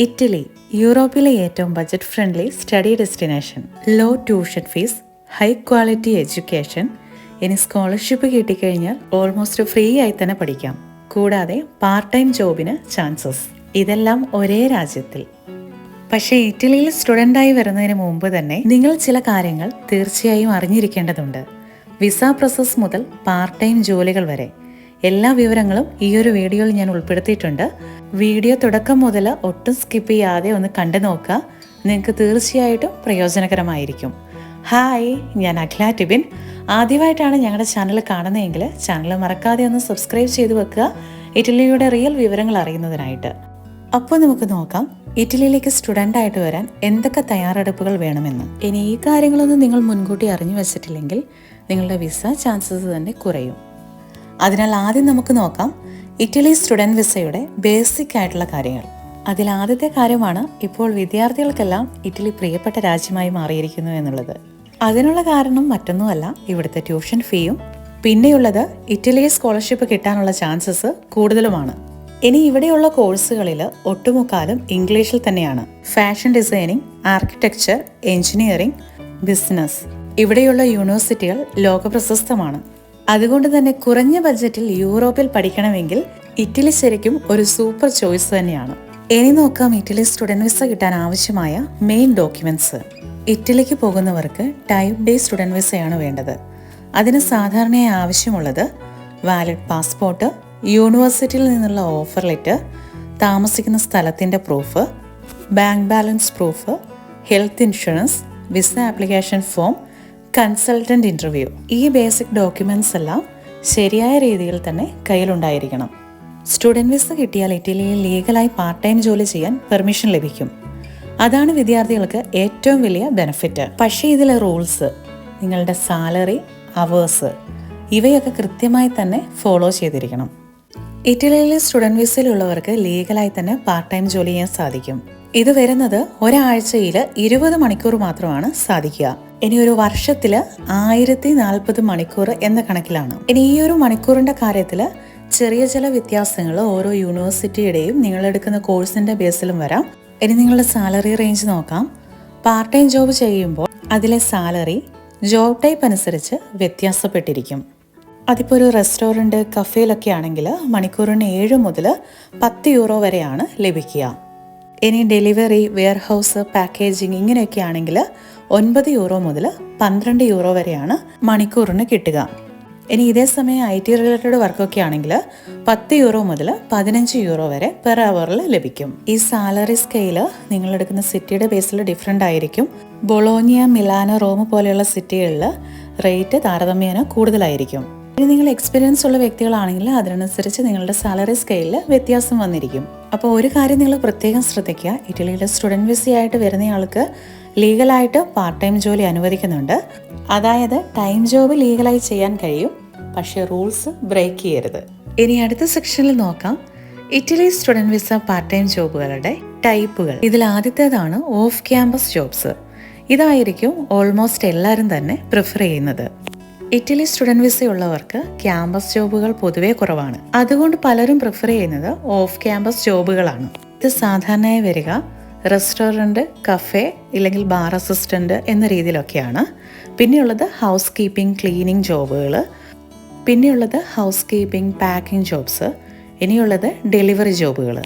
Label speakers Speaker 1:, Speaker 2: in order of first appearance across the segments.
Speaker 1: Italy യൂറോപ്പിലെ ഏറ്റവും budget friendly study destination low tuition fees high quality education ഇനി scholarship കിട്ടിക്കഴിഞ്ഞാൽ ഓൾമോസ്റ്റ് ഫ്രീ ആയി തന്നെ പഠിക്കാം. കൂടാതെ പാർട്ട് ടൈം ജോബിന് ചാൻസസ് ഇതെല്ലാം ഒരേ രാജ്യത്തിൽ. പക്ഷേ ഇറ്റലിയിൽ സ്റ്റുഡന്റായി വരുന്നതിന് മുമ്പ് തന്നെ നിങ്ങൾ ചില കാര്യങ്ങൾ തീർച്ചയായും അറിഞ്ഞിരിക്കേണ്ടതുണ്ട്. വിസ പ്രോസസ് മുതൽ പാർട്ട് ടൈം ജോലികൾ വരെ. എല്ലാ വിവരങ്ങളും ഈ ഒരു വീഡിയോയിൽ ഞാൻ ഉൾപ്പെടുത്തിയിട്ടുണ്ട്. വീഡിയോ തുടക്കം മുതൽ ഒട്ടും സ്കിപ്പ് ചെയ്യാതെ ഒന്ന് കണ്ടു നോക്കുക. നിങ്ങൾക്ക് തീർച്ചയായിട്ടും പ്രയോജനകരമായിരിക്കും. ഹായ് ഞാൻ അഖില ടിബിൻ. ആദ്യമായിട്ടാണ് ഞങ്ങളുടെ ചാനൽ കാണുന്നതെങ്കിൽ ചാനൽ മറക്കാതെ ഒന്ന് സബ്സ്ക്രൈബ് ചെയ്ത് വെക്കുക. ഇറ്റലിയുടെ റിയൽ വിവരങ്ങൾ അറിയുന്നതിനായിട്ട്. അപ്പോൾ നമുക്ക് നോക്കാം ഇറ്റലിയിലേക്ക് സ്റ്റുഡന്റ് ആയിട്ട് വരാൻ എന്തൊക്കെ തയ്യാറെടുപ്പുകൾ വേണമെന്ന്. ഇനി ഈ കാര്യങ്ങളൊന്നും നിങ്ങൾ മുൻകൂട്ടി അറിഞ്ഞു വെച്ചിട്ടില്ലെങ്കിൽ നിങ്ങളുടെ വിസ ചാൻസസ് തന്നെ കുറയും. അതിനാൽ ആദ്യം നമുക്ക് നോക്കാം ഇറ്റലി സ്റ്റുഡന്റ് വിസയുടെ ബേസിക് ആയിട്ടുള്ള കാര്യങ്ങൾ. അതിൽ ആദ്യത്തെ കാര്യമാണ് ഇപ്പോൾ വിദ്യാർത്ഥികൾക്കെല്ലാം ഇറ്റലി പ്രിയപ്പെട്ട രാജ്യമായി മാറിയിരിക്കുന്നു എന്നുള്ളത്. അതിനുള്ള കാരണം മറ്റൊന്നുമല്ല ഇവിടുത്തെ ട്യൂഷൻ ഫീയും. പിന്നെയുള്ളത് ഇറ്റലിയിൽ സ്കോളർഷിപ്പ് കിട്ടാനുള്ള ചാൻസസ് കൂടുതലുമാണ്. ഇനി ഇവിടെയുള്ള കോഴ്സുകളിൽ ഒട്ടുമുക്കാലും ഇംഗ്ലീഷിൽ തന്നെയാണ്. Fashion designing architecture engineering business. ഇവിടെയുള്ള യൂണിവേഴ്സിറ്റികൾ ലോകപ്രശസ്തമാണ്. അതുകൊണ്ട് തന്നെ കുറഞ്ഞ ബഡ്ജറ്റിൽ യൂറോപ്പിൽ പഠിക്കണമെങ്കിൽ ഇറ്റലി ശരിക്കും ഒരു സൂപ്പർ ചോയ്സ് തന്നെയാണ്. ഇനി നോക്കാം ഇറ്റലി സ്റ്റുഡന്റ് വിസ കിട്ടാൻ ആവശ്യമായ മെയിൻ ഡോക്യുമെന്റ്സ്. ഇറ്റലിക്ക് പോകുന്നവർക്ക് ടൈപ്പ് ഡേ സ്റ്റുഡന്റ് വിസയാണ് വേണ്ടത്. അതിന് സാധാരണയായി ആവശ്യമുള്ളത് വാലിഡ് പാസ്പോർട്ട് യൂണിവേഴ്സിറ്റിയിൽ നിന്നുള്ള ഓഫർ ലെറ്റർ താമസിക്കുന്ന സ്ഥലത്തിന്റെ proof bank balance proof health insurance visa application form consultant interview ഈ ബേസിക് ഡോക്യുമെന്റ്സ് എല്ലാം ശരിയായ രീതിയിൽ തന്നെ കയ്യിലുണ്ടായിരിക്കണം. സ്റ്റുഡന്റ് വിസ കിട്ടിയാൽ ഇറ്റലിയിൽ ലീഗലായി പാർട്ട് ടൈം ജോലി ചെയ്യാൻ പെർമിഷൻ ലഭിക്കും. അതാണ് വിദ്യാർത്ഥികൾക്ക് ഏറ്റവും വലിയ ബെനിഫിറ്റ് പക്ഷേ ഇതിലെ റൂൾസ് നിങ്ങളുടെ സാലറി അവേഴ്സ് ഇവയൊക്കെ കൃത്യമായി തന്നെ ഫോളോ ചെയ്തിരിക്കണം. ഇറ്റലിയിലെ സ്റ്റുഡന്റ് വിസയിലുള്ളവർക്ക് ലീഗലായി തന്നെ പാർട്ട് ടൈം ജോലി ചെയ്യാൻ സാധിക്കും. ഇത് വരുന്നത് ഒരാഴ്ചയിൽ ഇരുപത് മണിക്കൂർ മാത്രമാണ് സാധിക്കുക. ഇനി ഒരു വർഷത്തിൽ ആയിരത്തി നാൽപ്പത് മണിക്കൂർ എന്ന കണക്കിലാണ്. ഇനി ഈ ഒരു മണിക്കൂറിന്റെ കാര്യത്തിൽ ചെറിയ ചില വ്യത്യാസങ്ങൾ ഓരോ യൂണിവേഴ്സിറ്റിയുടെയും നിങ്ങൾ എടുക്കുന്ന കോഴ്സിന്റെ ബേസിലും വരാം. ഇനി നിങ്ങളുടെ സാലറി റേഞ്ച് നോക്കാം. പാർട്ട് ടൈം ജോബ് ചെയ്യുമ്പോൾ അതിലെ സാലറി ജോബ് ടൈപ്പ് അനുസരിച്ച് വ്യത്യാസപ്പെട്ടിരിക്കും. അതിപ്പോൾ ഒരു റെസ്റ്റോറന്റ് കഫേയിലൊക്കെ ആണെങ്കിൽ മണിക്കൂറിന് ഏഴ് മുതൽ പത്ത് യൂറോ വരെയാണ് ലഭിക്കുക. ഇനി ഡെലിവറി വെയർഹൗസ് പാക്കേജിങ് ഇങ്ങനെയൊക്കെ ആണെങ്കിൽ ഒൻപത് യൂറോ മുതൽ പന്ത്രണ്ട് യൂറോ വരെയാണ് മണിക്കൂറിന് കിട്ടുക. ഇനി ഇതേ സമയം ഐ ടി റിലേറ്റഡ് വർക്കൊക്കെ ആണെങ്കിൽ പത്ത് യൂറോ മുതൽ പതിനഞ്ച് യൂറോ വരെ പെർ അവറിൽ ലഭിക്കും. ഈ സാലറി സ്കെയിൽ നിങ്ങൾ എടുക്കുന്ന സിറ്റിയുടെ ബേസിൽ ഡിഫറെന്റ് ആയിരിക്കും. ബൊളോനിയ മിലാനോ റോം പോലെയുള്ള സിറ്റികളിൽ റേറ്റ് താരതമ്യേന കൂടുതലായിരിക്കും. ഇനി നിങ്ങൾ എക്സ്പീരിയൻസ് ഉള്ള വ്യക്തികളാണെങ്കിൽ അതിനനുസരിച്ച് നിങ്ങളുടെ സാലറി സ്കെയിലിൽ വ്യത്യാസം വന്നിരിക്കും. അപ്പോൾ ഒരു കാര്യം നിങ്ങൾ പ്രത്യേകം ശ്രദ്ധിക്കുക. ഇറ്റലിയിലെ സ്റ്റുഡന്റ് വിസയായിട്ട് വരുന്നയാൾക്ക് ലീഗലായിട്ട് പാർട്ട് ടൈം ജോലി അനുവദിക്കുന്നുണ്ട്. അതായത് ടൈം ജോബ് ലീഗലായി ചെയ്യാൻ കഴിയും. പക്ഷേ റൂൾസ് ബ്രേക്ക് ചെയ്യരുത്. ഇനി അടുത്ത സെക്ഷനിൽ നോക്കാം. Italy student visa part time ജോബുകളുടെ ടൈപ്പുകൾ ഇതിൽ ആദ്യത്തേതാണ് ഓഫ് ക്യാമ്പസ് ജോബ്സ് ഇതായിരിക്കും ഓൾമോസ്റ്റ് എല്ലാവരും തന്നെ പ്രിഫർ ചെയ്യുന്നത്. ഇറ്റലി സ്റ്റുഡന്റ് വിസ ഉള്ളവർക്ക് ക്യാമ്പസ് ജോബുകൾ പൊതുവെ കുറവാണ്. അതുകൊണ്ട് പലരും പ്രിഫർ ചെയ്യുന്നത് ഓഫ് ക്യാമ്പസ് ജോബുകളാണ്. ഇത് സാധാരണയായി വരിക റെസ്റ്റോറന്റ് കഫേ ഇല്ലെങ്കിൽ ബാർ അസിസ്റ്റന്റ് എന്ന രീതിയിലൊക്കെയാണ്. പിന്നെയുള്ളത് ഹൗസ് കീപ്പിംഗ് ക്ലീനിങ് ജോബുകൾ പിന്നെയുള്ളത് ഹൗസ് കീപ്പിംഗ് പാക്കിംഗ് ജോബ്സ്. ഇനിയുള്ളത് ഡെലിവറി ജോബുകൾ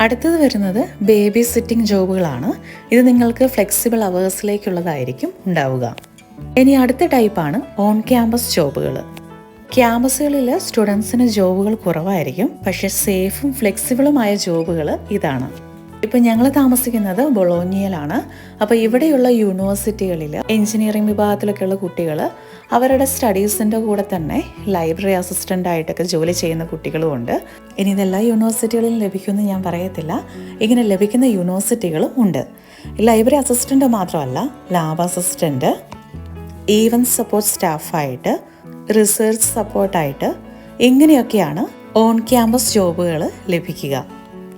Speaker 1: അടുത്തത് വരുന്നത് ബേബി സിറ്റിംഗ് ജോബുകളാണ്. ഇത് നിങ്ങൾക്ക് ഫ്ലെക്സിബിൾ അവേഴ്സിലേക്കുള്ളതായിരിക്കും ഉണ്ടാവുക. ഇനി അടുത്ത ടൈപ്പാണ് ഓൺ ക്യാമ്പസ് ജോബുകൾ ക്യാമ്പസുകളിൽ സ്റ്റുഡൻസിന് ജോബുകൾ കുറവായിരിക്കും പക്ഷേ സേഫും ഫ്ലെക്സിബിളുമായ ജോബുകൾ ഇതാണ്. ഇപ്പം ഞങ്ങൾ താമസിക്കുന്നത് ബൊളോനിയയിലാണ്. അപ്പോൾ ഇവിടെയുള്ള യൂണിവേഴ്സിറ്റികളിൽ എഞ്ചിനീയറിംഗ് വിഭാഗത്തിലൊക്കെയുള്ള കുട്ടികൾ അവരുടെ സ്റ്റഡീസിന്റെ കൂടെ തന്നെ ലൈബ്രറി അസിസ്റ്റന്റ് ആയിട്ടൊക്കെ ജോലി ചെയ്യുന്ന കുട്ടികളും ഉണ്ട്. ഇനി ഇതെല്ലാ യൂണിവേഴ്സിറ്റികളിലും ലഭിക്കുമെന്ന് ഞാൻ പറയത്തില്ല. ഇങ്ങനെ ലഭിക്കുന്ന യൂണിവേഴ്സിറ്റികളും ഉണ്ട്. ലൈബ്രറി അസിസ്റ്റന്റ് മാത്രമല്ല ലാബ് അസിസ്റ്റന്റ് ഈവന്റ് സപ്പോർട്ട് സ്റ്റാഫായിട്ട് റിസർച്ച് സപ്പോർട്ടായിട്ട് ഇങ്ങനെയൊക്കെയാണ് ഓൺ ക്യാമ്പസ് ജോബുകൾ ലഭിക്കുക.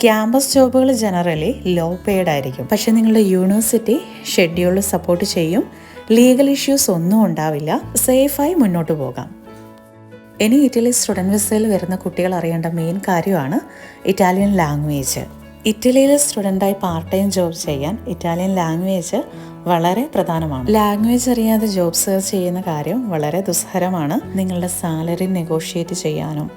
Speaker 1: ക്യാമ്പസ് ജോബുകൾ ജനറലി ലോ പെയ്ഡ് ആയിരിക്കും. പക്ഷേ നിങ്ങളുടെ യൂണിവേഴ്സിറ്റി ഷെഡ്യൂൾ സപ്പോർട്ട് ചെയ്യും. ലീഗൽ ഇഷ്യൂസ് ഒന്നും ഉണ്ടാവില്ല. സേഫായി മുന്നോട്ട് പോകാം. ഇനി ഇറ്റലി സ്റ്റുഡന്റ് വിസയിൽ വരുന്ന കുട്ടികൾ അറിയേണ്ട മെയിൻ കാര്യമാണ് ഇറ്റാലിയൻ ലാംഗ്വേജ് ഇറ്റലിയിലെ സ്റ്റുഡന്റായി പാർട്ട് ടൈം ജോബ് ചെയ്യാൻ ഇറ്റാലിയൻ ലാംഗ്വേജ് വളരെ പ്രധാനമാണ്. ലാംഗ്വേജ് അറിയാതെ ജോബ് സെർച്ച് ചെയ്യുന്ന കാര്യം വളരെ ദുസ്സഹരമാണ്. നിങ്ങളുടെ സാലറി നെഗോഷിയേറ്റ് ചെയ്യാനും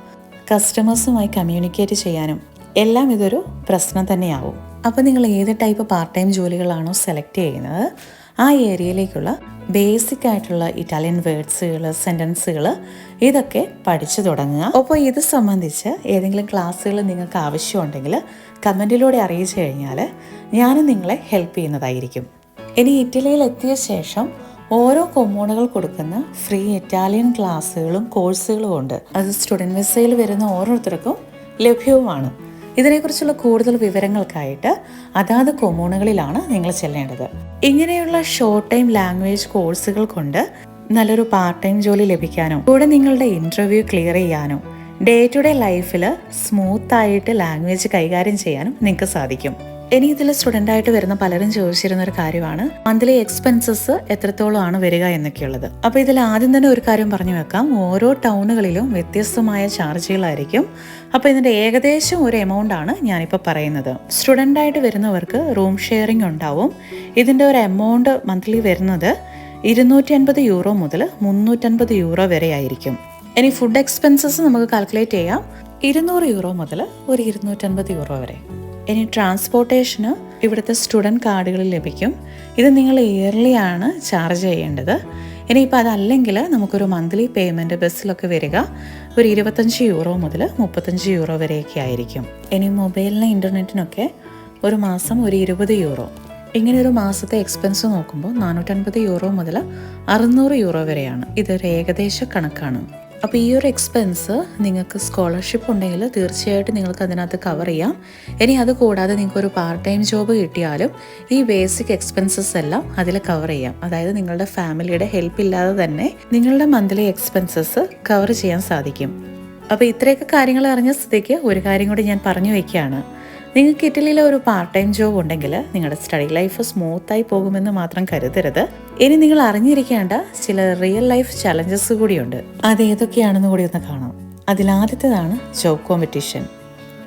Speaker 1: കസ്റ്റമേഴ്സുമായി കമ്മ്യൂണിക്കേറ്റ് ചെയ്യാനും എല്ലാം ഇതൊരു പ്രശ്നം തന്നെയാവും. അപ്പോൾ നിങ്ങൾ ഏത് ടൈപ്പ് പാർട്ട് ടൈം ജോലികളാണോ സെലക്ട് ചെയ്യുന്നത്? ആ ഏരിയയിലേക്കുള്ള ബേസിക് ആയിട്ടുള്ള ഇറ്റാലിയൻ വേർഡ്സുകൾ സെന്റൻസുകൾ ഇതൊക്കെ പഠിച്ചു തുടങ്ങുക. അപ്പോൾ ഇത് സംബന്ധിച്ച് ഏതെങ്കിലും ക്ലാസ്സുകൾ നിങ്ങൾക്ക് ആവശ്യമുണ്ടെങ്കിൽ കമന്റിലൂടെ അറിയിച്ചു കഴിഞ്ഞാൽ ഞാനും നിങ്ങളെ ഹെൽപ്പ് ചെയ്യുന്നതായിരിക്കും. ഇനി ഇറ്റലിയിൽ എത്തിയ ശേഷം ഓരോ കൊമ്മൂണുകൾ കൊടുക്കുന്ന ഫ്രീ ഇറ്റാലിയൻ ക്ലാസ്സുകളും കോഴ്സുകളും ഉണ്ട്. അത് സ്റ്റുഡന്റ് വിസയിൽ വരുന്ന ഓരോരുത്തർക്കും ലഭ്യവുമാണ്. ഇതിനെക്കുറിച്ചുള്ള കൂടുതൽ വിവരങ്ങൾക്കായിട്ട് അതാത് കൊമ്മൂണുകളിലാണ് നിങ്ങൾ ചെല്ലേണ്ടത്. ഇങ്ങനെയുള്ള ഷോർട്ട് ടൈം ലാംഗ്വേജ് കോഴ്സുകൾ കൊണ്ട് നല്ലൊരു പാർട്ട് ടൈം ജോലി ലഭിക്കാനും കൂടെ നിങ്ങളുടെ ഇന്റർവ്യൂ ക്ലിയർ ചെയ്യാനും ഡേ ടു ഡേ ലൈഫിൽ സ്മൂത്തായിട്ട് ലാംഗ്വേജ് കൈകാര്യം ചെയ്യാനും നിങ്ങൾക്ക് സാധിക്കും. ഇനി ഇതിൽ സ്റ്റുഡന്റായിട്ട് വരുന്ന പലരും ചോദിച്ചിരുന്ന ഒരു കാര്യമാണ് മന്ത്ലി എക്സ്പെൻസസ് എത്രത്തോളമാണ് വരിക എന്നൊക്കെയുള്ളത്. അപ്പോൾ ഇതിൽ ആദ്യം തന്നെ ഒരു കാര്യം പറഞ്ഞു വെക്കാം. ഓരോ ടൗണുകളിലും വ്യത്യസ്തമായ ചാർജുകളായിരിക്കും അപ്പോൾ ഇതിന്റെ ഏകദേശം ഒരു എമൗണ്ട് ആണ് ഞാനിപ്പോൾ പറയുന്നത്. സ്റ്റുഡന്റ് ആയിട്ട് വരുന്നവർക്ക് റൂം ഷെയറിംഗ് ഉണ്ടാവും. ഇതിന്റെ ഒരു എമൗണ്ട് മന്ത്ലി വരുന്നത് ഇരുന്നൂറ്റി അൻപത് യൂറോ മുതൽ മുന്നൂറ്റൻപത് യൂറോ വരെ ആയിരിക്കും. ഇനി ഫുഡ് എക്സ്പെൻസസ് നമുക്ക് കാൽക്കുലേറ്റ് ചെയ്യാം. ഇരുന്നൂറ് യൂറോ മുതൽ ഒരു ഇരുന്നൂറ്റൻപത് യൂറോ വരെ. ഇനി ട്രാൻസ്പോർട്ടേഷന് ഇവിടുത്തെ സ്റ്റുഡന്റ് കാർഡുകൾ ലഭിക്കും. ഇത് നിങ്ങൾ ഇയർലി ആണ് ചാർജ് ചെയ്യേണ്ടത്. ഇനിയിപ്പോൾ അതല്ലെങ്കിൽ നമുക്കൊരു മന്ത്ലി പേയ്മെന്റ് ബസ്സിലൊക്കെ വരിക. ഒരു ഇരുപത്തഞ്ച് യൂറോ മുതൽ മുപ്പത്തഞ്ച് യൂറോ വരെയൊക്കെ ആയിരിക്കും. ഇനി മൊബൈലിന് ഇന്റർനെറ്റിനൊക്കെ ഒരു മാസം ഒരു ഇരുപത് യൂറോ ഇങ്ങനെ ഒരു മാസത്തെ എക്സ്പെൻസ് നോക്കുമ്പോൾ നാനൂറ്റൻപത് യൂറോ മുതൽ അറുന്നൂറ് യൂറോ വരെയാണ്. ഇതൊരു ഏകദേശ കണക്കാണ്. അപ്പോൾ ഈ ഒരു എക്സ്പെൻസ് നിങ്ങൾക്ക് സ്കോളർഷിപ്പ് ഉണ്ടെങ്കിൽ തീർച്ചയായിട്ടും നിങ്ങൾക്ക് അതിനകത്ത് കവർ ചെയ്യാം. ഇനി അത് കൂടാതെ നിങ്ങൾക്ക് ഒരു പാർട്ട് ടൈം ജോബ് കിട്ടിയാലും ഈ ബേസിക് എക്സ്പെൻസസ് എല്ലാം അതിൽ കവർ ചെയ്യാം. അതായത് നിങ്ങളുടെ ഫാമിലിയുടെ ഹെൽപ്പ് ഇല്ലാതെ തന്നെ നിങ്ങളുടെ മന്ത്ലി എക്സ്പെൻസസ് കവർ ചെയ്യാൻ സാധിക്കും. അപ്പോൾ ഇത്രയൊക്കെ കാര്യങ്ങൾ അറിഞ്ഞ സ്ഥിതിക്ക് ഒരു കാര്യം കൂടി ഞാൻ പറഞ്ഞു വയ്ക്കുകയാണ്. നിങ്ങൾക്ക് ഇറ്റലിയിലെ ഒരു പാർട്ട് ടൈം ജോബ് ഉണ്ടെങ്കിൽ നിങ്ങളുടെ സ്റ്റഡി ലൈഫ് സ്മൂത്തായി പോകുമെന്ന് മാത്രം കരുതരുത്. ഇനി നിങ്ങൾ അറിഞ്ഞിരിക്കേണ്ട ചില റിയൽ ലൈഫ് ചലഞ്ചസ് കൂടിയുണ്ട്. അത് ഏതൊക്കെയാണെന്ന് കൂടി ഒന്ന് കാണാം. അതിലാദ്യത്തേതാണ് ജോബ് കോമ്പറ്റീഷൻ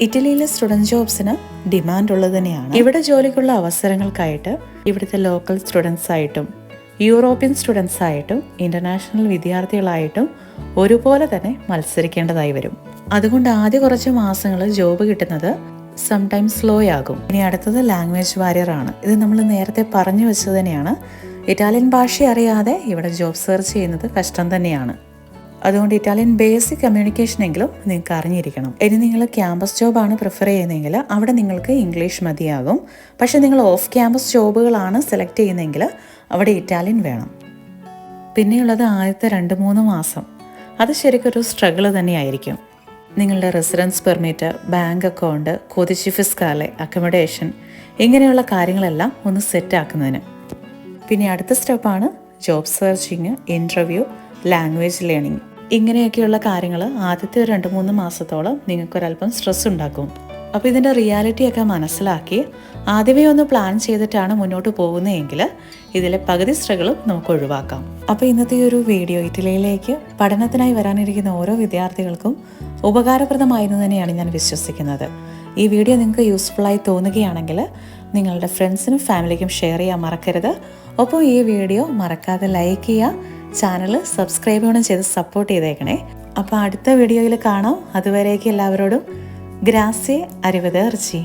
Speaker 1: ഇറ്റലിയിലെ സ്റ്റുഡന്റ് ജോബ്സിന് ഡിമാൻഡ് ഉള്ളത് തന്നെയാണ്. ഇവിടെ ജോലിക്കുള്ള അവസരങ്ങൾക്കായിട്ട് ഇവിടുത്തെ ലോക്കൽ സ്റ്റുഡൻസ് ആയിട്ടും യൂറോപ്യൻ സ്റ്റുഡൻസ് ആയിട്ടും ഇന്റർനാഷണൽ വിദ്യാർത്ഥികളായിട്ടും ഒരുപോലെ തന്നെ മത്സരിക്കേണ്ടതായി വരും. അതുകൊണ്ട് ആദ്യ കുറച്ച് മാസങ്ങൾ ജോബ് കിട്ടുന്നത് സംടൈംസ് സ്ലോ ആകും ഇനി അടുത്തത് ലാംഗ്വേജ് ബാരിയർ ആണ്. ഇത് നമ്മൾ നേരത്തെ പറഞ്ഞു വെച്ചത് തന്നെയാണ്. ഇറ്റാലിയൻ ഭാഷ അറിയാതെ ഇവിടെ ജോബ് സെർച്ച് ചെയ്യുന്നത് കഷ്ടം തന്നെയാണ്. അതുകൊണ്ട് ഇറ്റാലിയൻ ബേസിക് കമ്മ്യൂണിക്കേഷൻ എങ്കിലും നിങ്ങൾക്ക് അറിഞ്ഞിരിക്കണം. ഇനി നിങ്ങൾ ക്യാമ്പസ് ജോബാണ് പ്രിഫർ ചെയ്യുന്നതെങ്കിൽ അവിടെ നിങ്ങൾക്ക് ഇംഗ്ലീഷ് മതിയാകും. പക്ഷേ നിങ്ങൾ ഓഫ് ക്യാമ്പസ് ജോബുകളാണ് സെലക്ട് ചെയ്യുന്നതെങ്കിൽ അവിടെ ഇറ്റാലിയൻ വേണം. പിന്നെയുള്ളത് ആദ്യത്തെ രണ്ട് മൂന്ന് മാസം. അത് ശരിക്കൊരു സ്ട്രഗിൾ തന്നെയായിരിക്കും. നിങ്ങളുടെ റെസിഡൻസ് പെർമിറ്റ് ബാങ്ക് അക്കൗണ്ട് കൊതിച്ചി ഫിസ്കാലെ അക്കമഡേഷൻ ഇങ്ങനെയുള്ള കാര്യങ്ങളെല്ലാം ഒന്ന് സെറ്റ് ആക്കുന്നതിന്. പിന്നെ അടുത്ത സ്റ്റെപ്പാണ് job searching interview language learning ഇങ്ങനെയൊക്കെയുള്ള കാര്യങ്ങൾ ആദ്യത്തെ ഒരു രണ്ട് മൂന്ന് മാസത്തോളം നിങ്ങൾക്കൊരല്പം സ്ട്രെസ് ഉണ്ടാക്കും. അപ്പോൾ ഇതിന്റെ റിയാലിറ്റിയൊക്കെ മനസ്സിലാക്കി ആദ്യമേ ഒന്ന് പ്ലാൻ ചെയ്തിട്ടാണ് മുന്നോട്ട് പോകുന്നതെങ്കിൽ ഇതിലെ പകുതി സ്ട്രഗിളും നമുക്ക് ഒഴിവാക്കാം. അപ്പോൾ ഇന്നത്തെ ഒരു വീഡിയോ ഇറ്റലിയിലേക്ക് പഠനത്തിനായി വരാനിരിക്കുന്ന ഓരോ വിദ്യാർത്ഥികൾക്കും ഉപകാരപ്രദമായിരുന്നു തന്നെയാണ് ഞാൻ വിശ്വസിക്കുന്നത്. ഈ വീഡിയോ നിങ്ങൾക്ക് യൂസ്ഫുള്ളായി തോന്നുകയാണെങ്കിൽ നിങ്ങളുടെ ഫ്രണ്ട്സിനും ഫാമിലിക്കും ഷെയർ ചെയ്യാൻ മറക്കരുത്. ഒപ്പം ഈ വീഡിയോ മറക്കാതെ ലൈക്ക് ചെയ്യുക ചാനൽ സബ്സ്ക്രൈബ് ചെയ്യണം ചെയ്ത് സപ്പോർട്ട് ചെയ്തേക്കണേ. അപ്പോൾ അടുത്ത വീഡിയോയിൽ കാണാം. അതുവരേക്ക് എല്ലാവരോടും. ഗ്രാസ്യെ അരുവതേർച്ചി